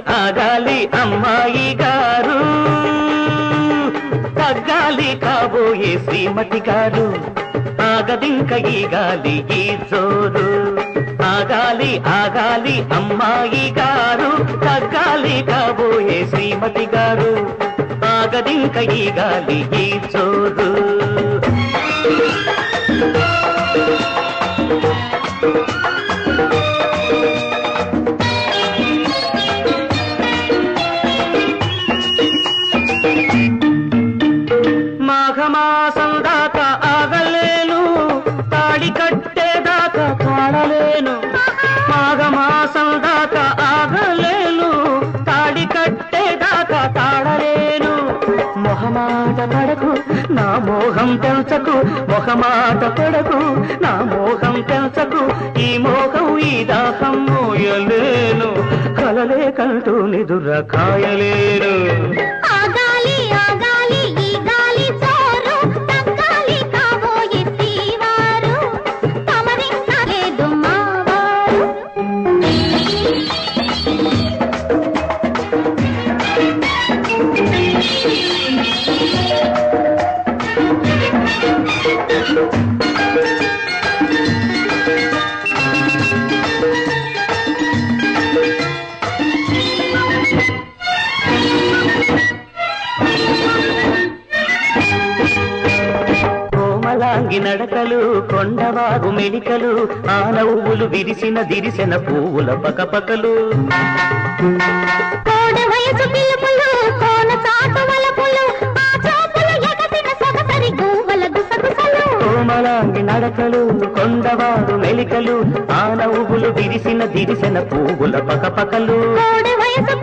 ఆగాలి అమ్మాయి గారు. తగ్గాలి కాబోయే శ్రీమతి గారు. ఆగదింక ఈ గాలి ఈ జోరు. ఆగాలి ఆగాలి అమ్మాయి గారు. తగ్గాలి కాబోయే శ్రీమతి గారు. ఆగదింక ఈ గాలి ఈ జోరు. Thank you. మాఘమాసం దాకా ఆగలేను తాడి కట్టేదాకా తాడలేను. మొహమాట పడకు నా మోహం పెంచకు మొహమాట పడకు నా మోహం పెంచకు ఈ మోహం ఈ దాహం మోయలేను. కలలే కంటూ నిదుర కాయలేను. కోమలాంగి నడకలు కొండవాగు మెడికలు ఆ నవ్వులు విరిసిన దిరిసిన పువ్వుల పకపకలు. కోమలాంగి నడకలు కొండవాగు మెలికలు ఆ నవ్వులు విరిసిన దిరిసిన పువ్వుల పకపకలు. వయసు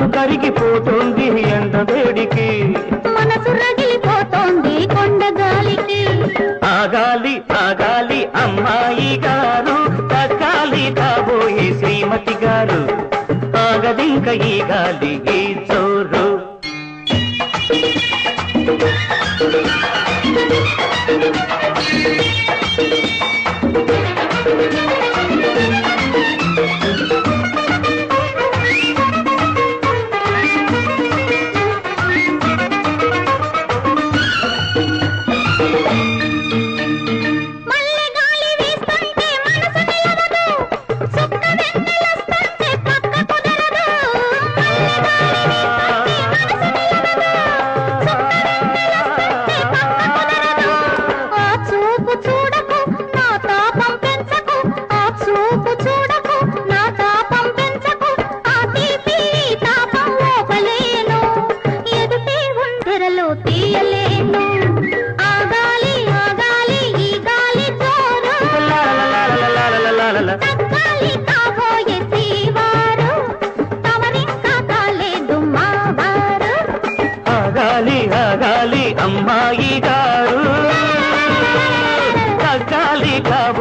మంచు కరిగిపోతుంది ఎంత వేడికి? మనసు రగిలిపోతోంది కొండ గాలికి. ఆగాలి ఆగాలి అమ్మాయి గారు తగ్గాలి కాబోయే శ్రీమతి గారు. ఆగదింక ఈ గాలి ఈ చోరు. మల్లె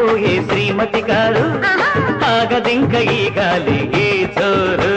కాబోయే శ్రీమతి గారు ఆగదింక ఈ గాలి ఈ చోరు.